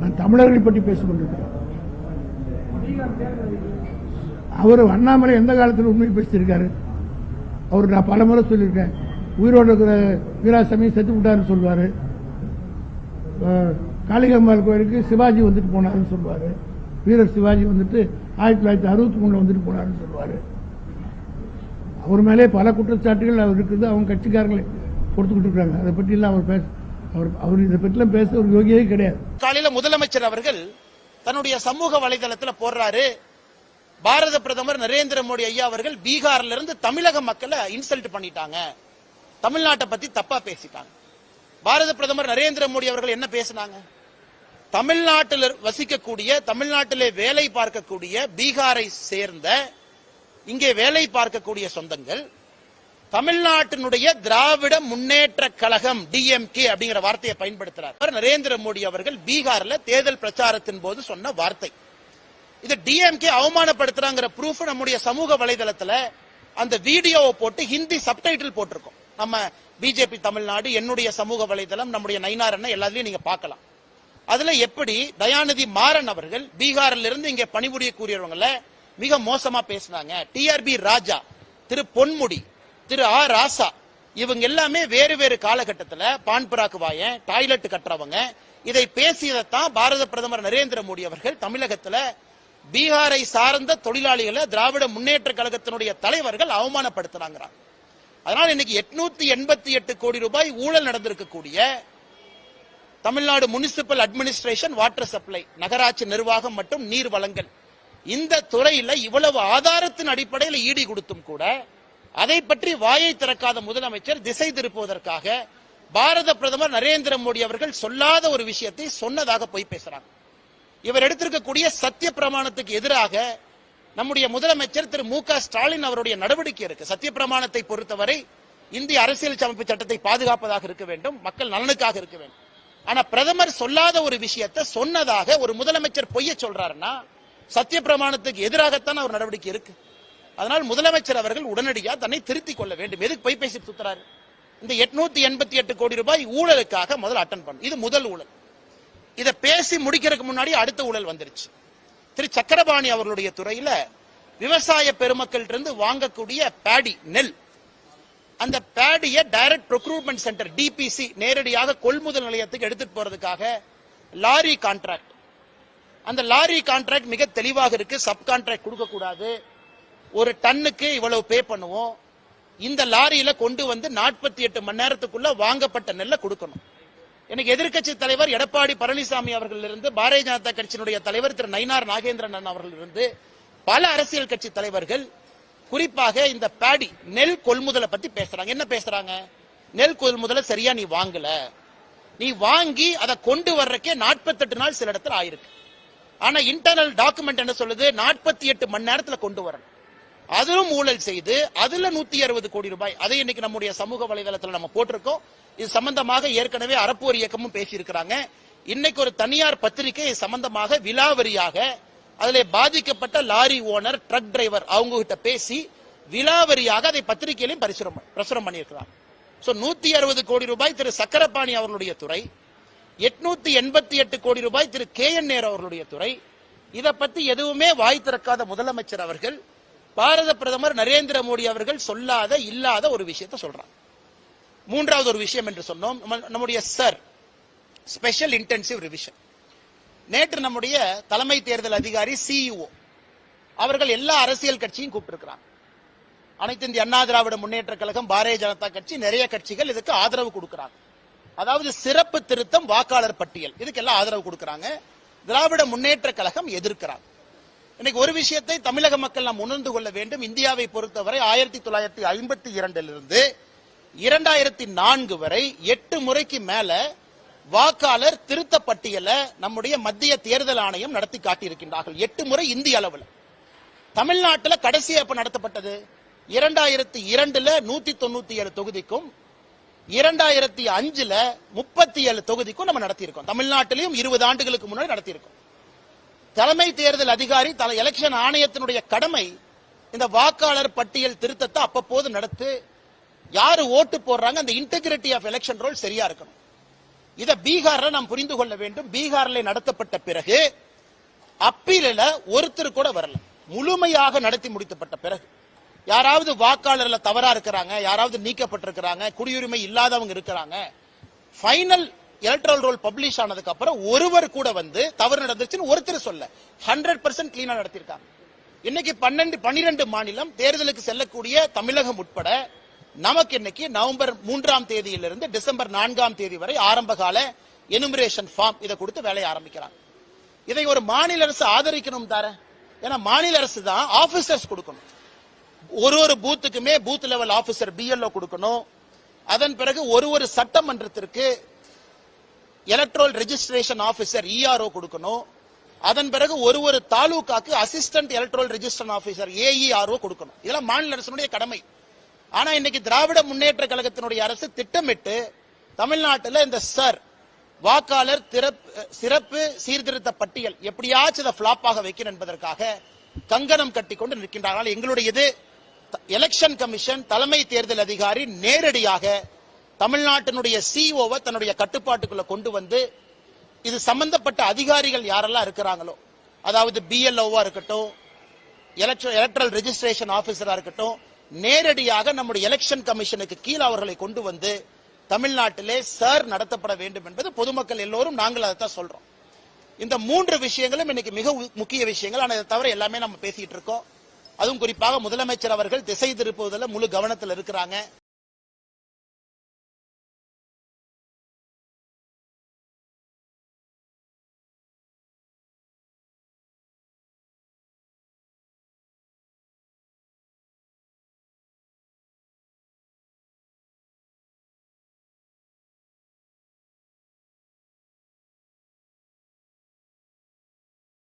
நான் தமிழர்களை பற்றி பேசிக் கொண்டிருக்கிறேன் அவர் அண்ணாமலை எந்த காலத்தில் உண்மை பேசியிருக்காரு? அவர் நான் பல முறை சொல்லியிருக்கேன். உயிரோடு இருக்கிற வீராசாமி செத்து விட்டாருன்னு சொல்வார். காளிகம்மாள் கோயிலுக்கு சிவாஜி வந்துட்டு போனாருன்னு சொல்வார். வீரர் சிவாஜி வந்துட்டு ஆயிரத்தி தொள்ளாயிரத்தி அறுபத்தி மூணுல வந்துட்டு போனாருன்னு சொல்வார். அவர் மேலே பல குற்றச்சாட்டுகள் அவர் இருக்குது. அவங்க கட்சிக்காரங்களை கொடுத்துக்கிட்டு இருக்காங்க. அதை பற்றியெல்லாம் அவர் பேச அவர் அவர் இதை பற்றிலாம் பேச ஒரு யோகியே கிடையாது. காலையில முதலமைச்சர் அவர்கள் தன்னுடைய சமூக வலைதளத்துல போடுறாரு. பாரத பிரதமர் நரேந்திர மோடி ஐயா அவர்கள் பீகார்ல இருந்து தமிழக மக்களை இன்சல்ட் பண்ணிட்டாங்க. தமிழ்நாட்டை பத்தி தப்பா பேசிட்டாங்க. பாரத பிரதமர் நரேந்திர மோடி அவர்கள் என்ன பேசினாங்க? தமிழ்நாட்டில் வசிக்கக்கூடிய தமிழ்நாட்டிலே வேலை பார்க்கக்கூடிய பீகாரை சேர்ந்த இங்கே வேலை பார்க்கக்கூடிய சொந்தங்கள் தமிழ்நாட்டினுடைய திராவிட முன்னேற்ற கழகம் டிஎம்கே அப்படிங்கிற வார்த்தையை பயன்படுத்துறார். அவர் நரேந்திர மோடி அவர்கள் பீகார்ல தேர்தல் பிரச்சாரத்தின் போது சொன்ன வார்த்தை. இது டிஎம்கே அவமானப்படுத்துறாங்கிற ப்ரூஃப் நம்முடைய சமூக வலைதளத்துல அந்த வீடியோவை போட்டு ஹிந்தி சப்டைட்டில் போட்டிருக்கோம். நம்ம பிஜேபி தமிழ்நாடு என்னுடைய சமூக வலைதளம் நம்முடைய நைனார் என்ன எல்லாத்துலயும் நீங்க பார்க்கலாம். அதுல எப்படி தயாநிதி மாறன் அவர்கள் பீகார்ல இருந்து இங்க பணிபுரியக்கூடியவங்கள மிக மோசமா பேசினாங்க. டிஆர்பி ராஜா திரு பொன்முடி திரு ஆ ராசா இவங்க எல்லாமே வேறு வேறு காலகட்டத்தில் பான்புராக்கு வாயன் டாய்லெட் கட்டுறவங்க. இதை பேசியதைத்தான் பாரத பிரதமர் நரேந்திர மோடி அவர்கள் தமிழகத்தில் பீகாரை சார்ந்த தொழிலாளிகளை திராவிட முன்னேற்ற கழகத்தினுடைய தலைவர்கள் அவமானப்படுத்துறாங்கிறாங்க. அதனால இன்னைக்கு எட்நூத்தி எண்பத்தி எட்டு கோடி ரூபாய் ஊழல் நடந்திருக்கக்கூடிய Tamil Nadu municipal administration water supply நகராட்சி நிர்வாகம் மற்றும் நீர் வளங்கள் இந்த துறையில இவ்வளவு ஆதாரத்தின் அடிப்படையில் ஈடி கொடுத்தும் கூட அதை பற்றி வாயை திறக்காத முதலமைச்சர் திசை திருப்புவதற்காக பாரத பிரதமர் நரேந்திர மோடி அவர்கள் சொல்லாத ஒரு விஷயத்தை சொன்னதாக போய் பேசுறாங்க. இவர் எடுத்திருக்கக்கூடிய சத்திய பிரமாணத்துக்கு எதிராக நம்முடைய முதலமைச்சர் திரு மு க ஸ்டாலின் அவருடைய நடவடிக்கை இருக்கு. சத்திய பிரமாணத்தை பொறுத்தவரை இந்திய அரசியல் அமைப்பு சட்டத்தை பாதுகாப்பதாக இருக்க வேண்டும். மக்கள் நலனுக்காக இருக்க வேண்டும். ஆனா பிரதமர் சொல்லாத ஒரு விஷயத்தை சொன்னதாக ஒரு முதலமைச்சர் பொய்ய சொல்றாருன்னா சத்திய பிரமாணத்துக்கு எதிராகத்தான் அவர் நடவடிக்கை இருக்கு. அதனால் முதலமைச்சர் அவர்கள் உடனடியாக தன்னை திருத்திக் கொள்ள வேண்டும். எதுக்கு பொய் பேசி சுத்துறாரு? இந்த எட்நூத்தி எண்பத்தி எட்டு கோடி ரூபாய் ஊழலுக்காக முதல்ல அட்டன் பண்ணும் இது முதல் ஊழல். இதை பேசி முடிக்கிறதுக்கு முன்னாடி அடுத்த ஊழல் வந்துருச்சு. திரு சக்கரபாணி அவர்களுடைய துறையில விவசாய பெருமக்கள் இருந்து வாங்கக்கூடிய பேடி நெல். அந்த பேடிய டைரக்ட் ப்ரொக்ரூட்மெண்ட் சென்டர் டிபிசி நேரடியாக கொள்முதல் நிலையத்துக்கு எடுத்துட்டு போறதுக்காக லாரி கான்ட்ராக்ட் அந்த லாரி கான்ட்ராக்ட் மிக தெளிவாக இருக்கு. சப் கான்ட்ராக்ட் கொடுக்க கூடாது. ஒரு டன்னுக்கு இவ்வளவு பே பண்ணுவோம். இந்த லாரியில கொண்டு வந்து நாற்பத்தி எட்டு மணி நேரத்துக்குள்ள வாங்கப்பட்ட நெல்லை கொடுக்கணும். எனக்கு எதிர்க்கட்சி தலைவர் எடப்பாடி பழனிசாமி அவர்கள் இருந்து பாரதிய ஜனதா கட்சியினுடைய தலைவர் திரு நயினார் நாகேந்திரன் அவர்கள் இருந்து பல அரசியல் கட்சி தலைவர்கள் குறிப்பாக இந்த பேடி நெல் கொள்முதலை பத்தி பேசுறாங்க. என்ன பேசுறாங்க? நெல் கொள்முதலை சரியா நீ வாங்கல. நீ வாங்கி அதை கொண்டு வர்றக்கே 48 நாள் சில இடத்துல ஆயிருக்கு. ஆனா இன்டர்னல் டாக்குமெண்ட் என்ன சொல்லுது? 48 எட்டு மணி நேரத்துல கொண்டு வரணும். அதிலும் ஊழல் செய்து அதுல நூத்தி அறுபது கோடி ரூபாய் அதை இன்னைக்கு நம்முடைய சமூக வலைதளத்தில் நம்ம போட்டிருக்கோம். இது சம்பந்தமாக ஏற்கனவே அறப்போர் இயக்கமும் பேசியிருக்கிறாங்க. இன்னைக்கு ஒரு தனியார் பத்திரிகை சம்பந்தமாக விலாவரியாக அதில் பாதிக்கப்பட்ட லாரி ஓனர் ட்ரக் டிரைவர் அவங்க கிட்ட பேசி விலாவரியாக அதை பத்திரிகையிலையும் பரிசுரம் பிரசுரம் பண்ணியிருக்கிறாங்க. ஸோ நூத்தி அறுபது கோடி ரூபாய் திரு சக்கரபாணி அவர்களுடைய துறை எட்நூத்தி எண்பத்தி எட்டு கோடி ரூபாய் திரு கே என் நேர் அவர்களுடைய துறை. இதை பத்தி எதுவுமே வாய் திறக்காத முதலமைச்சர் அவர்கள் பாரத பிரதமர் நரேந்திர மோடி அவர்கள் சொல்லாத இல்லாத ஒரு விஷயத்தை சொல்றார். மூன்றாவது ஒரு விஷயம் என்று சொன்னோம். நம்ம- நம்முடைய சர் ஸ்பெஷல் இன்டென்சிவ் ரிவிஷன் நேற்று நம்முடைய தலைமை தேர்தல் அதிகாரி சிஇஓ அவர்கள் எல்லா அரசியல் கட்சியும் கூப்பிட்டிருக்கிறாங்க. அனைத்து இந்திய அண்ணா திராவிட முன்னேற்ற கழகம் பாரதிய ஜனதா கட்சி நிறைய கட்சிகள் இதுக்கு ஆதரவு கொடுக்கிறாங்க. அதாவது சிறப்பு திருத்தம் வாக்காளர் பட்டியல். இதுக்கெல்லாம் ஆதரவு கொடுக்கிறாங்க. திராவிட முன்னேற்ற கழகம் எதிர்க்கிறாங்க. இன்னைக்கு ஒரு விஷயத்தை தமிழக மக்கள் நாம் உணர்ந்து கொள்ள வேண்டும். இந்தியாவை பொறுத்தவரை ஆயிரத்தி தொள்ளாயிரத்தி ஐம்பத்தி இரண்டிலிருந்து இரண்டாயிரத்தி நான்கு வரை எட்டு முறைக்கு மேல வாக்காளர் திருத்த பட்டியலை நம்முடைய மத்திய தேர்தல் ஆணையம் நடத்தி காட்டியிருக்கின்றார்கள். எட்டு முறை இந்திய அளவில். தமிழ்நாட்டுல கடைசி எப்ப நடத்தப்பட்டது? இரண்டாயிரத்தி இரண்டுல நூத்தி தொண்ணூத்தி ஏழு தொகுதிக்கும் இரண்டாயிரத்தி அஞ்சுல முப்பத்தி ஏழு தொகுதிக்கும் நம்ம நடத்தியிருக்கோம். தமிழ்நாட்டிலையும் இருபது ஆண்டுகளுக்கு முன்னாடி நடத்தியிருக்கோம். தலைமை தேர்தல் அதிகாரி தலை எலெக்ஷன் ஆணையத்தினுடைய கடமை இந்த வாக்காளர் பட்டியல் திருத்தத்தை அப்பப்போது நடத்து யாரு ஓட்டு போடுறாங்க அந்த இன்டெகிரிட்டி ஆஃப் எலெக்ஷன் ரோல் சரியா இருக்கணும். இதை பீகார்ல நாம் புரிந்து கொள்ள வேண்டும். பீகார்ல நடத்தப்பட்ட பிறகு அப்பீலில் ஒருத்தர் கூட வரல. முழுமையாக நடத்தி முடித்தப்பட்ட பிறகு. யாராவது வாக்காளர்ல தவறா இருக்கிறாங்க யாராவது நீக்கப்பட்டிருக்கிறாங்க குடியுரிமை இல்லாதவங்க இருக்கிறாங்க ஃபைனல் எலக்ட்ரல் ரோல் பப்ளிஷ் ஆனதுக்கு அப்புறம் ஒருவர் கூட வந்து தவறு நடந்துச்சுன்னு ஒருத்தர் சொல்ல. ஹண்ட்ரட் பர்சன்ட் கிளீனா நடத்திருக்காங்க. இன்னைக்கு பன்னெண்டு பன்னிரண்டு மாநிலம் தேர்தலுக்கு செல்லக்கூடிய தமிழகம் உட்பட நமக்கு இன்னைக்கு நவம்பர் மூன்றாம் தேதியிலிருந்து டிசம்பர் நான்காம் தேதி வரை ஆரம்ப கால எனுமரேஷன் ஃபார்ம் இதை கொடுத்து வேலையை ஆரம்பிக்கிறாங்க. இதை ஒரு மாநில அரசு ஆதரிக்கணும் தார? ஏன்னா மாநில அரசு தான் ஆபீசர்ஸ் கொடுக்கணும். ஒரு ஒரு பூத்துக்குமே பூத் லெவல் ஆபீசர் பிஎல்ஓ கொடுக்கணும். அதன் பிறகு ஒரு ஒரு சட்டமன்றத்திற்கு எலக்ட்ரல் ரெஜிஸ்ட்ரேஷன் ஆபீசர் இஆர்ஓ கொடுக்கணும். அதன் பிறகு ஒரு ஒரு தாலுகாக்கு assistant electoral registration officer AERO கொடுக்கணும். இதெல்லாம் மாநில அரசினுடைய கடமை. ஆனா இன்னைக்கு திராவிட முன்னேற்ற கழகத்தினுடைய அரசு திட்டமிட்டு தமிழ்நாட்டில் இந்த சர் வாக்காளர் திறப்பு- சிறப்பு சீர்திருத்த பட்டியல் எப்படியாச்சும் இதை பிளாப்பாக வைக்கணும் என்பதற்காக கங்கணம் கட்டிக்கொண்டு நிற்கின்றார்கள். எங்களுடையது எலெக்ஷன் கமிஷன் தலைமை தேர்தல் அதிகாரி நேரடியாக தமிழ்நாட்டினுடைய சிஓவை தன்னுடைய கட்டுப்பாட்டுக்குள்ள கொண்டு வந்து இது சம்பந்தப்பட்ட அதிகாரிகள் யாரெல்லாம் இருக்கிறாங்களோ அதாவது பிஎல்ஓவா இருக்கட்டும் எலக்ட்ரல் ரெஜிஸ்ட்ரேஷன் ஆபீசரா இருக்கட்டும் நேரடியாக நம்முடைய எலெக்ஷன் கமிஷனுக்கு கீழ் அவர்களை கொண்டு வந்து தமிழ்நாட்டிலே சார் நடத்தப்பட வேண்டும் என்பது பொதுமக்கள் எல்லோரும் நாங்கள் அதைத்தான் சொல்றோம். இந்த மூன்று விஷயங்களும் இன்னைக்கு மிக முக்கிய விஷயங்கள். ஆனால் இதை தவிர எல்லாமே நம்ம பேசிட்டு இருக்கோம். அதுவும் குறிப்பாக முதலமைச்சர் அவர்கள் திசை திருப்புவதில் முழு கவனத்தில் இருக்கிறாங்க.